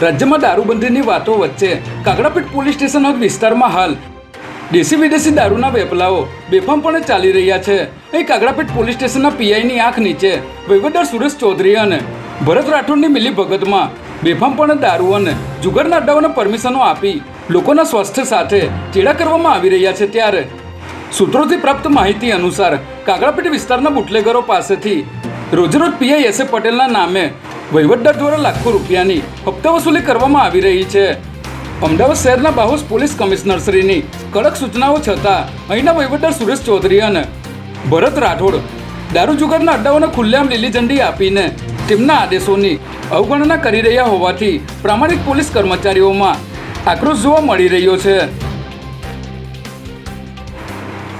રાજ્યમાં દારૂબંધીની વાતો વચ્ચે કાગડાપીઠ પોલીસ સ્ટેશન હદ વિસ્તારમાં હાલ. દેશી વિદેશી દારૂના વેપલાઓ બેફામપણે ચાલી રહ્યા છે. અહીં કાગડાપીઠ પોલીસ સ્ટેશનના પીઆઈની આંખ નીચે વહીવટદાર સુરેશ ચૌધરી અને ભરત રાઠોડની મિલી ભગતમાં બેફામપણે દારૂ અને જુગારના અડ્ડાઓને પરમિશનો આપી લોકોના સ્વાસ્થ્ય સાથે ચેડા કરવામાં આવી રહ્યા છે ત્યારે. સૂત્રોથી પ્રાપ્ત માહિતી અનુસાર કાગડાપીઠ વિસ્તારના બુટલેગરો પાસેથી રોજરોજ પીઆઈ એસ પટેલના નામે વહીવટદાર દ્વારા લાખો રૂપિયાની હપ્તા વસૂલી કરવામાં આવી રહી છે. અમદાવાદ શહેરના બાહોસ પોલીસ કમિશનરશ્રીની કડક સૂચનાઓ છતાં અહીંના વહીવટદાર સુરેશ ચૌધરી અને ભરત રાઠોડ દારૂ જુગારના અડ્ડાઓને ખુલ્લેઆમ લીલી ઝંડી આપીને તેમના આદેશોની અવગણના કરી રહ્યા હોવાથી પ્રામાણિક પોલીસ કર્મચારીઓમાં આક્રોશ જોવા મળી રહ્યો છે.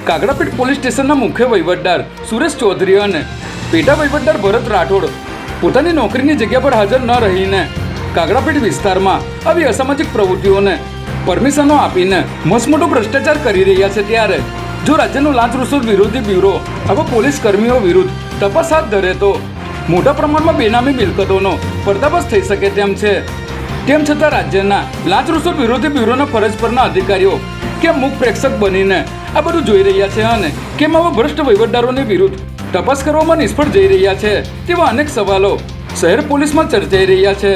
કાગડાપીઠ પોલીસ સ્ટેશનના મુખ્ય વહીવટદાર સુરેશ ચૌધરી અને પેટા વહીવટદાર ભરત રાઠોડ પોતાની નોકરીની જગ્યા પર હાજર ન રહીને કાગડાપીઠ વિસ્તારમાં આવી અસામાજિક પ્રવૃત્તિઓને પરમિશનો આપીને મસમોટો ભ્રષ્ટાચાર કરી રહ્યા છે ત્યારે જો રાજ્યનું લાંચ રૂસોદ વિરોધી બ્યુરો આવા પોલીસ કર્મીઓ વિરુદ્ધ તપાસ હાથ ધરે તો મોટા પ્રમાણમાં બેનામી મિલકતોનો પર્દાફાશ થઈ શકે તેમ છે. તેમ છતાં રાજ્યના લાંચ રૂસોટ વિરોધી બ્યુરોના ફરજ પરના અધિકારીઓ કેમ મુખ પ્રેક્ષક બનીને આ બધું જોઈ રહ્યા છે અને કેમ આવા ભ્રષ્ટ વહીવટદારોની વિરુદ્ધ તપાસ કરવામાં નિષ્ફળ જઈ રહ્યા છે તેવા અનેક સવાલો શહેર પોલીસમાં ચર્ચાઈ રહ્યા છે.